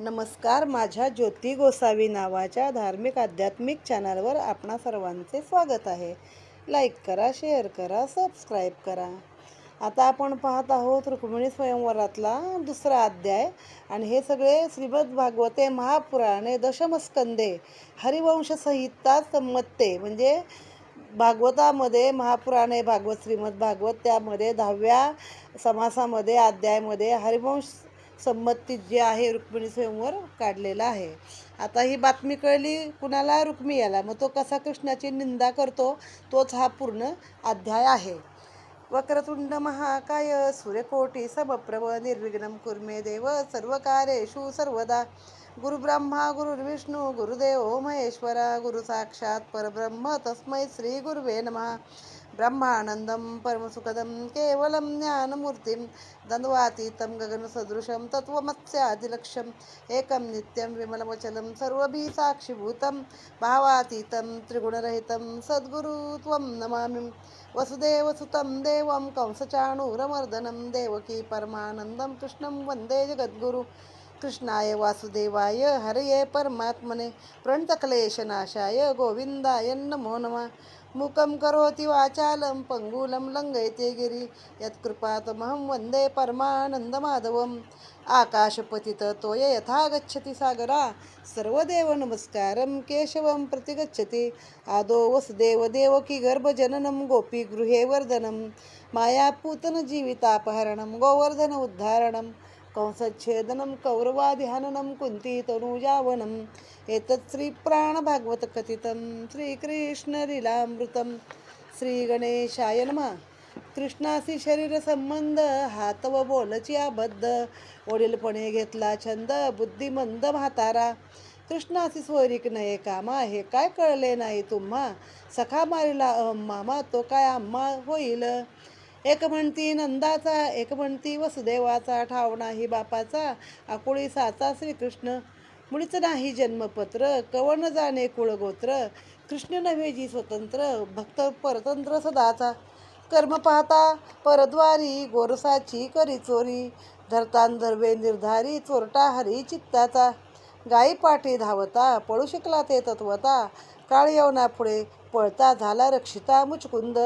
नमस्कार माझ्या ज्योती गोसावी नावाच्या धार्मिक आध्यात्मिक चॅनलवर आपणा सर्वांचे स्वागत आहे. लाईक करा शेअर करा सबस्क्राईब करा. आता आपण पाहत आहोत रुक्मिणी स्वयंवरातला दुसरा अध्याय आणि हे सगळे श्रीमद भागवते महापुराणे दशमस्कंदे हरिवंश संहिता संमत्ते. म्हणजे भागवतामध्ये महापुराणे भागवत श्रीमद भागवत त्यामध्ये दहाव्या समासामध्ये अध्यायामध्ये हरिवंश संमतीत जे आहे रुक्मिणी स्वयंवर काढलेला आहे. आता ही बातमी कळली कुणाला? रुक्मी याला मग तो कसा कृष्णाची निंदा करतो तोच हा पूर्ण अध्याय आहे. वक्रतुंड महाकाय सूर्यकोटी समप्रभ निर्विघ्नं कुर्मे देव सर्व कार्येषु सर्वदा गुरुब्रह्मा गुरुर्विष्णू गुरुदेव महेश्वरा गुरु साक्षात परब्रह्म तस्मै श्री गुरुवे नमः. ब्रह्मानन्दं परमसुखदं केवलं ज्ञानमूर्तिं दन्द्वातीतं गगनसदृशं तत्त्वमस्यादिलक्ष्यम् एकं नित्यं विमलवचनं सर्वभिः साक्षिभूतं भावातीतं त्रिगुणरहितं सद्गुरु त्वं नमामि। वसुदेवसुतं देवं कंसचाणूरमर्दनं देवकी परमानन्दं कृष्णं वन्दे जगद्गुरु। कृष्णाय वासुदेवाय हरये परमात्मने। प्रणतक्लेशनाशाय गोविन्दाय नमो नमः। मुखं करोति वाचालं पङ्गुलं लङ्घयते गिरि. यत्कृपातमहं वन्दे परमानन्दमाधवम् आकाशपतित तोय यथा गच्छति सागरा. सर्वदेव नमस्कारं केशवं प्रति गच्छति आदो वसुदेव देवकी गर्भजननं गोपीगृहे वर्धनं. मायापूतनजीवितापहरणं गोवर्धन उद्धारणं. कंसच्छेदनं कौरवाध्याननं कुन्ती तनूजावनम् एतत् श्रीप्राणभागवतकथितं श्रीकृष्णलीलामृतं श्रीगणेशाय नमः। कृष्णाशी शरीरसंबंध हात व बोलची आबद्ध वडीलपणे घेतला छंद बुद्धिमंद म्हातारा। कृष्णाशी स्वरिक नये कामा हे काय कळले नाही तुम्हा? सखा मारिला अहम मामा तो काय आम्हा होईल? एक म्हणती नंदाचा एक म्हणती वसुदेवाचा ठाव नाही बापाचा आकुळी साचा श्रीकृष्ण. मुळीच नाही जन्मपत्र कवन जाणे कुळगोत्र. कृष्ण नव्हेजी स्वतंत्र भक्त परतंत्र सदाचा. कर्म पाहता परद्वारी गोरसाची करी चोरी. धरतान धर्वे निर्धारी चोरटा हरी चित्ताचा. गाई पाठी धावता पळू शकला ते तत्वता. काळ येवना पुढे पळता झाला रक्षिता मुचकुंद.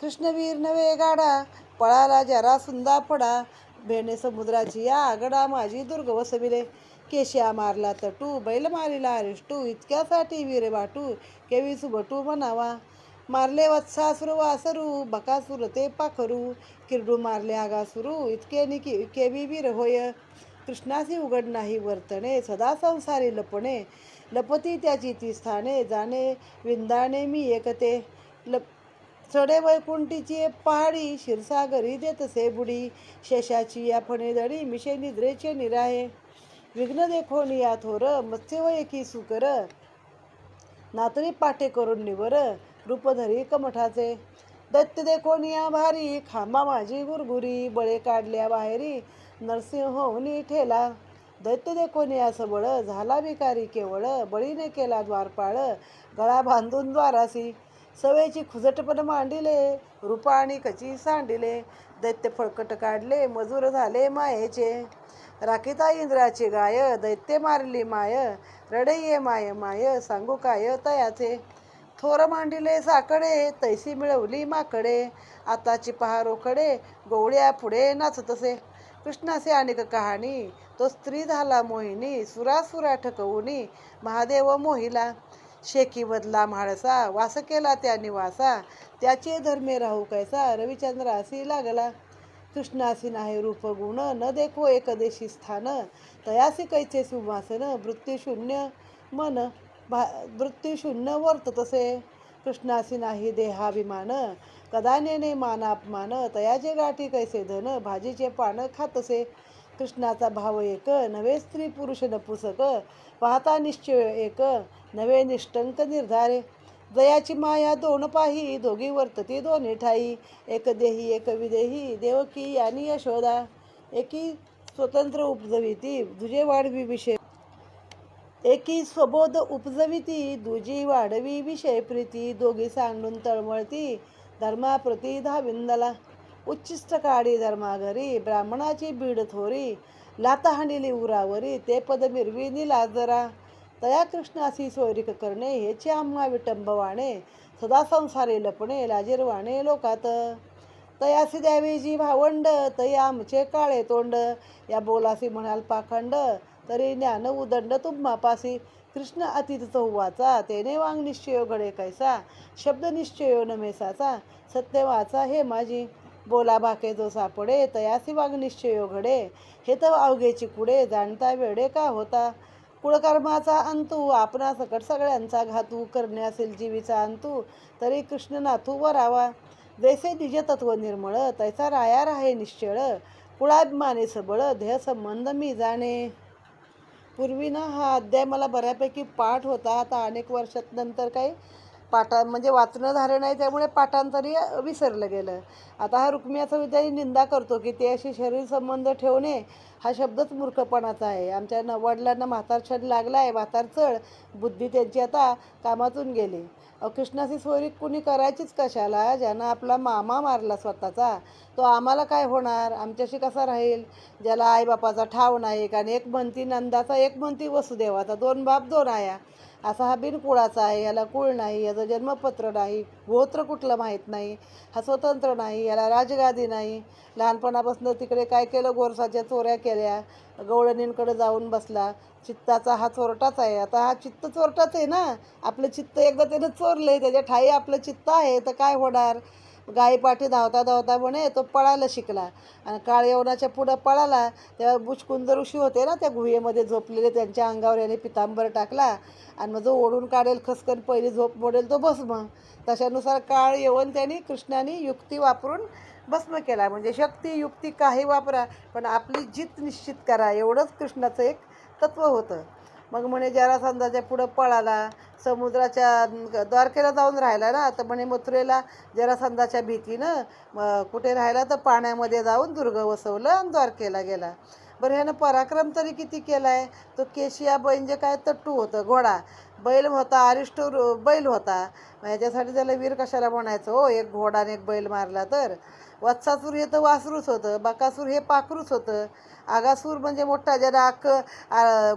कृष्णवीर नवे गाडा पळाला जरा सुंदा पडा भेणे समुद्राची या आगडा माझी दुर्ग वसविले. केशिया मारला तटू बैल मारिला अरिष्टू इतक्यासाठी वीर वाटू केवी सुबटू म्हणावा. मारले वत्सासुर वासरू बकासुर ते पाखरू. किरडू मारले आगासुरू इतके निकी केवी वीर होय. कृष्णासी उघड नाही वर्तणे सदा संसारी लपणे. लपती त्याची ती स्थाने जाणे विंदाने मी एकते. लप चढे वैकुंठीची पहाडी क्षीरसागरी देतसे बुडी. शेषाची या फणेदडी मिशे निद्रेचे निराहे विघ्न देखोन या थोर मत्स्य एकी सुकर. नातरी पाटे करून निवर रूपधरी कमठाचे. दैत्य देखोन या भारी खांबा माझी गुरगुरी. बळे काढल्या बाहेरी नरसिंह होऊनी ठेला. दैत्य देखोन या सबळ झाला भिकारी केवळ. बळीने केला द्वारपाळ गळा बांधून द्वारासी. सवेची खुजटपण मांडिले रूपा आणि कची सांडिले दैत्य फळकट काढले मजूर झाले मायेचे. राखिता इंद्राचे गाय दैत्य मारली माय रडे ये माय माय सांगू काय तयाचे. थोर मांडिले साकडे तैसी मिळवली माकडे आताची पहारोकडे गोवळ्या पुढे नाचतसे. कृष्णाचे अनेक कहाणी तो स्त्री झाला मोहिनी सुरासुरा ठकवूनी महादेव मोहिला. शेकी बदला म्हाळसा वास केला त्या निवासा त्याचे धर्मे राहू कैसा? रविचंद्रासी लागला. कृष्णासी नाही रूपगुण न देखो एकदेशी स्थान तयासी कैचे सुवासन? मृत्यूशून्य मन भा मृत्यूशून्य वर्त तसे. कृष्णासी नाही देहाभिमान कदानेने मानापमान तयाचे गाठी कैसे धन? भाजीचे पानं खातसे. कृष्णाचा भाव एक नवे स्त्री पुरुष नपुसक पाहता निश्चय एक नवे निष्टंक निर्धारे. दयाची माया दोन पाही दोघी वर्तती दोन्ही ठाई. एक देही एक विदेही देवकी आणि यशोदा. एकी स्वतंत्र उपजविती दुजे वाढवी विषय. एकी स्वबोध उपजविती दुजी वाढवी विषय प्रीती. दोघी सांडून तळमळती धर्माप्रती धाविंदला. उच्चिष्ट काढी धर्माघरी ब्राह्मणाची बीड थोरी लाता हाणिली उरावरी ते पद मिरविनी लाजरा तया कृष्णासी सोयरिक करणे हेचे आम्हा विटंबवाणे सदा संसारे लपणे लाजीरवाणे लोकात. तयासी द्यावी जी भावंड तया आमचे काळे तोंड. या बोलासी म्हणाल पाखंड तरी ज्ञान उदंड तुम्हापासी कृष्ण अतीत चौवाचा तेने वांग निश्चयो घडे कैसा शब्द निश्चयो नमेसाचा सत्य वाचा हे माझी बोला भाके जो सापडे तयासी वाघ निश्चय घडे हे तर अवघेची कुडे जाणता वेडे का होता? कुळकर्माचा अंतू आपणा सकट सगळ्यांचा घातू करणे असेल जीवीचा अंतू तरी कृष्ण नाथू वरावा. जैसे निज तत्व निर्मळ तैसा राया राहे निश्चळ. कुळाभिमाने सबळ देह संबंध मी जाणे. पूर्वी ना हा अध्याय मला बऱ्यापैकी पाठ होता आता अनेक वर्षात नंतर काही पाठा म्हणजे वाचणं झालं नाही त्यामुळे पाठांतरी विसरलं गेलं. आता हा रुक्मियाचा विद्यार्थी निंदा करतो की ते अशी शरीर संबंध ठेवणे हा शब्दच मूर्खपणाचा आहे. आमच्या न वडिलांना म्हातार छंद लागला आहे म्हातार चढ बुद्धी त्यांची आता कामातून गेली. अहो कृष्णाची सोयरी कुणी करायचीच कशाला? ज्यानं आपला मामा मारला स्वतःचा तो आम्हाला काय होणार? आमच्याशी कसा राहील? ज्याला आईबापाचा ठाव नाही कारण एक म्हणती नंदाचा एक म्हणती वसुदेवाचा दोन बाप दोन आया. असा हा बिनकुळाचा आहे याला कुळ नाही याचं जन्मपत्र नाही गोत्र कुठलं माहीत नाही हा स्वतंत्र नाही याला राजगादी नाही. लहानपणापासून तिकडे काय केलं? गोरसाच्या चोऱ्या केल्या गवळणींकडे जाऊन बसला. चित्ताचा हा चोरटाच आहे. आता हा चित्त चोरटाच आहे ना? आपलं चित्त एकदा त्यानं चोरलं त्याच्या ठाई आपलं चित्त आहे तर काय होणार? गायीपाठी धावता धावता म्हणे तो पळायला शिकला. आणि काळ यवनाच्या पुढं पळाला तेव्हा बुचकुंद ऋषी होते ना त्या गुहेमध्ये झोपलेले त्यांच्या अंगावर याने पितांबर टाकला. आणि मग जो ओढून काढेल खसकन पहिली झोप मोडेल तो भस्म. तशानुसार काळ येऊन त्यांनी कृष्णाने युक्ती वापरून भस्म केला. म्हणजे शक्ती युक्ती काही वापरा पण आपली जीत निश्चित करा. एवढंच कृष्णाचं एक तत्त्व होतं. मग म्हणे जरासंधाच्या पुढं पळाला. समुद्राच्या द्वारकेला जाऊन राहिला ना. तर म्हणे मथुरेला जरासंधाच्या भीतीनं कुठे राहिला तर पाण्यामध्ये जाऊन दुर्ग वसवलं आणि द्वारकेला गेला. बरं ह्यानं पराक्रम तरी किती केला आहे तो केशिया जे काय तट्टू होतं घोडा. बैल होता अरिष्ट बैल होता. ह्याच्यासाठी त्याला वीर कशाला म्हणायचं? हो एक घोडाने एक बैल मारला तर. वत्सासूर हे तर वासरूच होतं बकासूर हे पाखरूच होतं. आगासूर म्हणजे मोठा ज्याला आक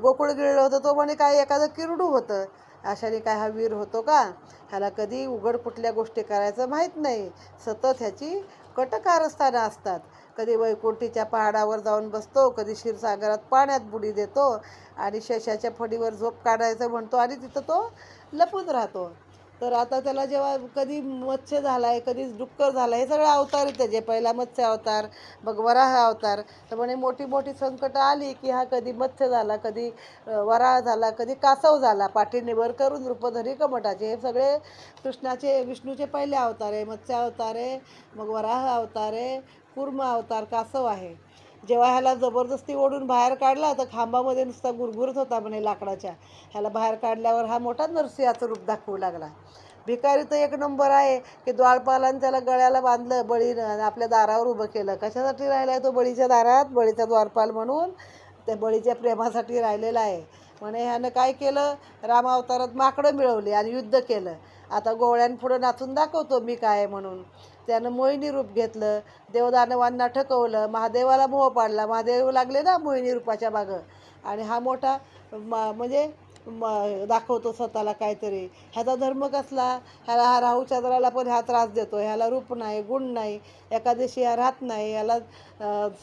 गोकुळ गिळलं होतं तो म्हणे काय एखादं किरडू होतं. अशाने काय हा वीर होतो का? ह्याला कधी उघड कुठल्या गोष्टी करायचं माहीत नाही. सतत ह्याची कटकारस्थानं असतात. कधी वैकुंठीच्या पहाडावर जाऊन बसतो कधी क्षीरसागरात पाण्यात बुडी देतो आणि शशाच्या फडीवर झोप काढायचं म्हणतो आणि तिथं तो लपून राहतो. तर आता त्याला जेव्हा कधी मत्स्य झाला आहे कधी डुक्कर झाला हे सगळे अवतार आहेत त्याचे. पहिला मत्स्य अवतार मग वराह अवतार. तर म्हणे मोठी मोठी संकटं आली की हा कधी मत्स्य झाला कधी वराह झाला कधी कासव झाला. पाठीनिवर करून रूपधरी कमटाचे. हे सगळे कृष्णाचे विष्णूचे पहिले अवतार आहे. मत्स्य अवतार आहे मग वराह अवतार आहे कुर्म अवतार कासव आहे. जेव्हा ह्याला जबरदस्ती ओढून बाहेर काढला तर खांबामध्ये नुसता गुरगुरत होता म्हणे लाकडाच्या. ह्याला बाहेर काढल्यावर हा मोठा नरसिंहाचं रूप दाखवू लागला. भिकारी तर एक नंबर आहे की द्वाळपालानं त्याला गळ्याला बांधलं बळीनं आपल्या दारावर उभं केलं. कशासाठी राहिला आहे तो? बळीच्या दारात बळीचा द्वारपाल म्हणून. त्या बळीच्या प्रेमासाठी राहिलेला आहे. म्हणे ह्यानं काय केलं? रामावतारात माकडं मिळवली आणि युद्ध केलं. आता गोवळ्यांपुढं नाचून दाखवतो मी काय आहे म्हणून. त्यानं मोहिनी रूप घेतलं देवदानवांना ठकवलं महादेवाला मोह पाडला. महादेव लागले ना मोहिनी रूपाच्या मागं. आणि हा मोठा मा म्हणजे दाखवतो स्वतःला काहीतरी. ह्याचा धर्म कसला? ह्याला हा राहू चंद्राला पण ह्या त्रास देतो ह्याला रूप नाही गुण नाही. एकादशी हा राहत नाही. ह्याला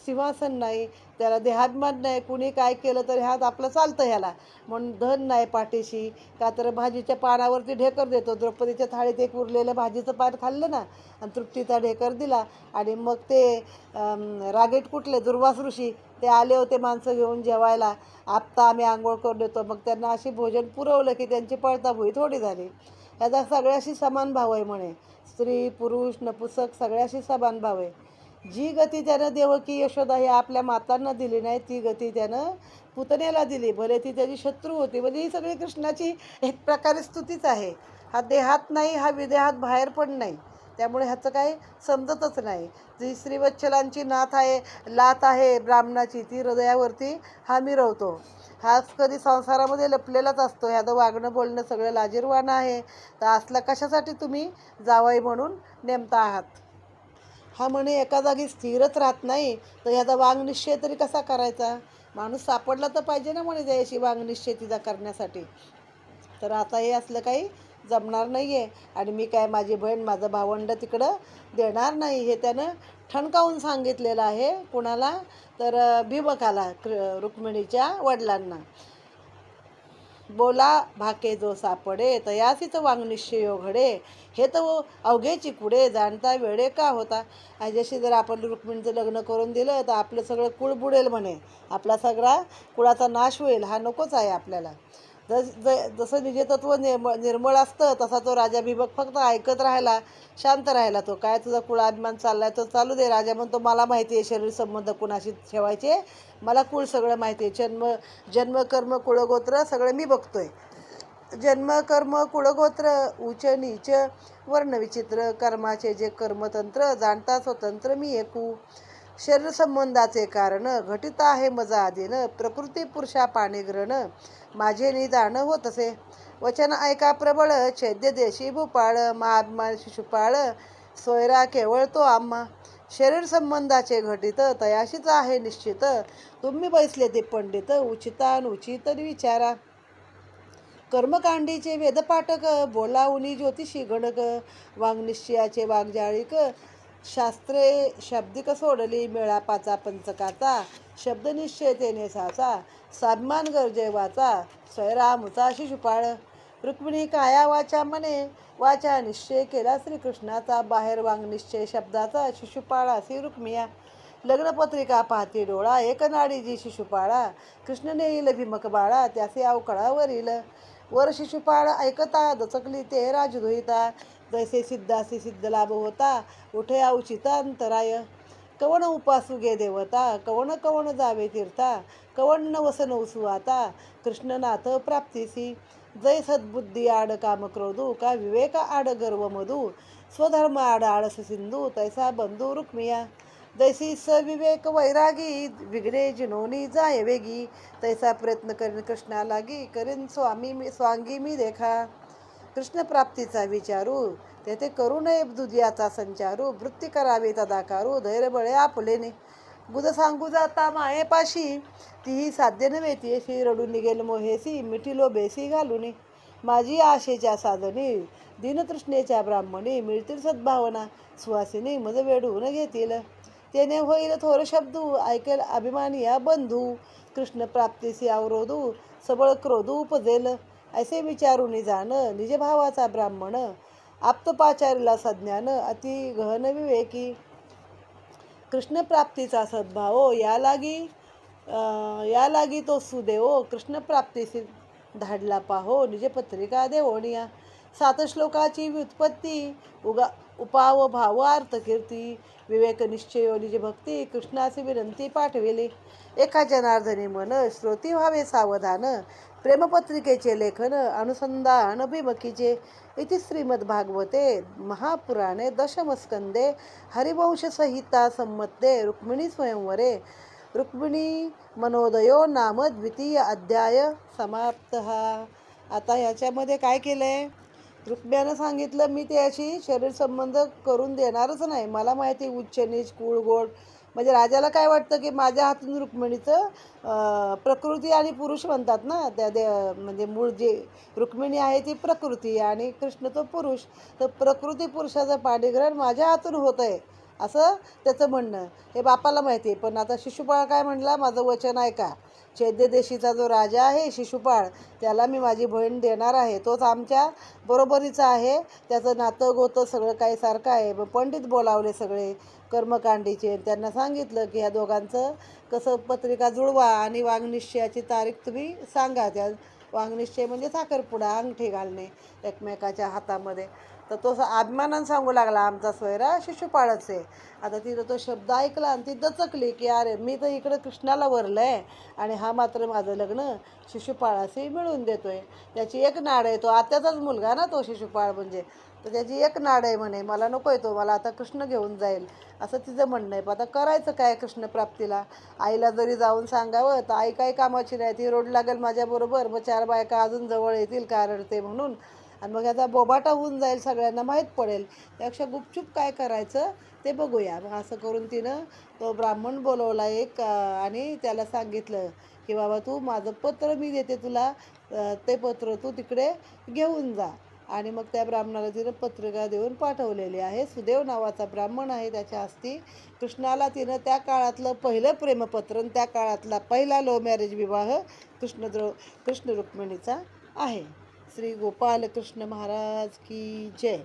सिंहासन नाही. त्याला देहाभिमान नाही. कुणी काय केलं तर ह्यात आपलं चालतं ह्याला. म्हणून धन नाही पाठीशी. का तर भाजीच्या पानावरती ढेकर देतो. द्रौपदीच्या थाळीत एक उरलेलं भाजीचं पान खाल्लं ना आणि तृप्तीचा ढेकर दिला. आणि मग ते रागेट कुठले? दुर्वास ऋषी. ते आले होते माणसं घेऊन जेवायला. आत्ता आम्ही आंघोळ करून देतो मग त्यांना अशी भोजन पुरवलं की त्यांची पळताभुई थोडी झाली. याचा सगळ्याशी समान भाव आहे म्हणे. स्त्री पुरुष नपुसक सगळ्याशी समान भाव आहे. जी गती त्यानं देवकी यशोदा ही आपल्या मातांना दिली नाही ती गती त्यानं पुतण्याला दिली. भले ती त्याची शत्रू होती म्हणजे ही सगळी कृष्णाची एक प्रकारे स्तुतीच आहे. हा देहात नाही हा विदेहात बाहेर पण नाही. त्यामुळे ह्याचं काही समजतच नाही. जी श्रीवत्सलांची नाथ आहे लात आहे ब्राह्मणाची ती हृदयावरती हा मिरवतो हाच कधी संसारामध्ये लपलेलाच असतो. ह्याचं वागणं बोलणं सगळं लाजीरवाणं आहे. तर असला कशासाठी तुम्ही जावाई म्हणून नेमता आहात? हा म्हणे एका जागी स्थिरच राहत नाही. तर ह्याचा वांग निश्चय तरी कसा करायचा? माणूस सापडला तर पाहिजे ना म्हणे त्याशी वांगनिश्चय तिचा करण्यासाठी. तर आता हे असलं काही जमणार नाही आहे आणि मी काय माझी बहीण माझं भावंड तिकडं देणार नाही हे त्यानं ठणकावून सांगितलेलं आहे कुणाला? तर भीमकाला कृ रुक्मिणीच्या वडिलांना. बोला भाके जो सापडे तयासीच वांगनिश्चय घडे. हे तर अवघेची कुडे जाणता वेळे का होता? जशी जर आपण रुक्मिणीचं लग्न करून दिलं तर आपलं सगळं कुळ बुडेल म्हणे. आपला सगळा कुळाचा नाश होईल. हा नकोच आहे आपल्याला. जस ज जसं निजतत्व निर्म निर्मळ असतं तसा तो राजा बिबक फक्त ऐकत राहिला शांत राहिला तो. काय तुझा कुळाभिमान चाललाय तो चालू दे राजा म्हणतो मला माहिती आहे शरीर संबंध कुणाशी ठेवायचे? मला कुळ सगळं माहिती आहे जन्म जन्म कर्म कुळगोत्र सगळं मी बघतोय. जन्म कर्म कुळगोत्र उच नीच वर्णविचित्र कर्माचे जे कर्मतंत्र जाणता स्वतंत्र मी एकू शरीर संबंधाचे कारण घटित आहे मजा आधीन प्रकृती पुरुषा पाणी ग्रहण माझे निदान होत असे. वचन ऐका प्रबळ छेद्य देशी भूपाळ महात्मान शिशुपाळ सोयरा केवळ तो आम्हा. शरीर संबंधाचे घटित तयाशीच आहे निश्चित. तुम्ही बैसले ते पंडित उचितानुचित विचारा. कर्मकांडीचे वेदपाठक बोलावणी ज्योतिषी गणक वाङ्निश्चयाचे वाग्जाळिक शास्त्रे शब्दिक सोडली मेळापाचा पंचकाचा शब्दनिश्चयतेने साचा साभिमान गरजेवाचा स्वयरामचा शिशुपाळ. रुक्मिणी काया वाचा मने वाचा निश्चय केला श्रीकृष्णाचा बाहेर वाङ्निश्चय शब्दाचा शिशुपाळा श्री रुक्मिया लग्नपत्रिका पाहती डोळा एक नाडीजी शिशुपाळा कृष्ण नेईल भीमक बाळा त्याचे अवकळावरील. वर शिशुपाळ ऐकता दचकली ते राजधुईता जैसे सिद्धासी सिद्ध लाभ होता उठे औचिता अंतराय कवण उपासू गे देवता कवण कवण जावे तीर्था कवण नवस नवसू कृष्णनाथ प्राप्तीसी। जय सद्बुद्धी आड काम क्रोधू का विवेक आड गर्व मधू। स्वधर्म आड आळस सिंधू तैसा बंधू रुक्मिया। जैसी सविवेक वैरागी विघ्ने जिनोनी जाय वेगी। तैसा प्रयत्न करीन कृष्णा लागी करीन स्वामी मी स्वांगी मी देखा। कृष्ण प्राप्तीचा विचारू तेथे करू नये दुधियाचा संचारू वृत्ती करावी तदाकारू धैर्यबळे आपलेने बुध सांगू जाता मायेपाशी तीही साध्य नव्हे तियेशी रडून निघेल मोहेसी मिठीलो बेसी घालून माझी आशेच्या साधनी दीनतृष्णेच्या ब्राह्मणी मिळतील सद्भावना सुवासिनी मज वेडून घेतील. तेने होईल थोर शब्दू ऐकेल अभिमानी या बंधू. कृष्णप्राप्तीसी अवरोधू सबळ क्रोधू उपजेल. ऐसे विचारून जाणं निज भावाचा ब्राह्मण आप्तपाचारीला सज्ञान अति गहन विवेकी कृष्ण प्राप्तीचा सद्भाव या लागी या लागी तो सुदेवो कृष्णप्राप्तीसी धाडला पाहो निज पत्रिका देवोनिया. सात श्लोकाची व्युत्पत्ती उगा उपाव भाव अर्थ कीर्ती विवेक निश्चय निज भक्ती कृष्णाची विनंती पाठविली. एका जनार्दनी मन श्रोती व्हावे सावधान प्रेमपत्रिकेचे लेखन अनुसंधान अभिमुखीचे. इति श्रीमद्भागवते महापुराणे दशमस्कंदे हरिवंशसहिता संमत्ते रुक्मिणी स्वयंवरे. रुक्मिणी मनोदयो नाम द्वितीय अध्याय समाप्त. हा आता ह्याच्यामध्ये काय केलं आहे रुक्म्यानं सांगितलं मी त्याशी शरीर संबंध करून देणारच नाही. मला माहिती उच्च नीच कुळ गोड म्हणजे राजाला काय वाटतं की माझ्या हातून रुक्मिणीचं प्रकृती आणि पुरुष म्हणतात ना त्या दे म्हणजे मूळ जे रुक्मिणी आहे ती प्रकृती आणि कृष्ण तो पुरुष. तर प्रकृती पुरुषाचं पाणीग्रहण माझ्या हातून होत आहे असं त्याचं म्हणणं. हे बापाला माहिती आहे पण आता शिशुपाळ काय म्हणला माझं वचन ऐका. चैद्यदेशीचा जो राजा आहे शिशुपाळ त्याला मी माझी बहीण देणार आहे. तोच आमच्या बरोबरीचा आहे. त्याचं नातं गोतं सगळं काही सारखं आहे. मग पंडित बोलावले सगळे कर्मकांडीचे. त्यांना सांगितलं की ह्या दोघांचं कसं पत्रिका जुळवा आणि वाङ्निश्चयाची तारीख तुम्ही सांगा. त्या वाङ्निश्चय म्हणजे साखरपुडा अंगठी घालणे एकमेकाच्या हातामध्ये. तर तो असा अभिमानानं सांगू लागला आमचा सोयरा शिशुपाळच. आहे आता तिथं तो शब्द ऐकला आणि ती दचकली की अरे मी तर इकडं कृष्णाला वरलं आहे आणि हा मात्र माझं लग्न शिशुपाळाशी मिळवून देतो आहे त्याची एक नाड आहे तो आत्याचाच मुलगा ना तो शिशुपाळ म्हणजे. तर त्याची एक नाड आहे म्हणे मला नको आहे तो मला आता कृष्ण घेऊन जाईल. असं तिचं म्हणणं आहे. पण आता करायचं काय कृष्णप्राप्तीला आईला जरी जाऊन सांगावं तर आई काही कामाची नाही. ती रोड लागेल माझ्याबरोबर मग चार बायका अजून जवळ येतील कारण ते म्हणून. आणि मग याचा बोबाटा होऊन जाईल सगळ्यांना माहीत पडेल. त्यापेक्षा गुपचूप काय करायचं ते बघूया. मग असं करून तिनं तो ब्राह्मण बोलवला एक आणि त्याला सांगितलं की बाबा तू माझं पत्र मी देते तुला. ते पत्र तू तिकडे घेऊन जा. आणि मग त्या ब्राह्मणाला तिनं पत्रिका देऊन पाठवलेली आहे. सुदेव नावाचा ब्राह्मण आहे त्याच्या हस्ती कृष्णाला तिनं त्या काळातलं पहिलं प्रेमपत्र आणि त्या काळातला पहिला लव्ह मॅरेज विवाह कृष्णद्रो कृष्ण रुक्मिणीचा आहे. श्री गोपाल कृष्ण महाराज की जय.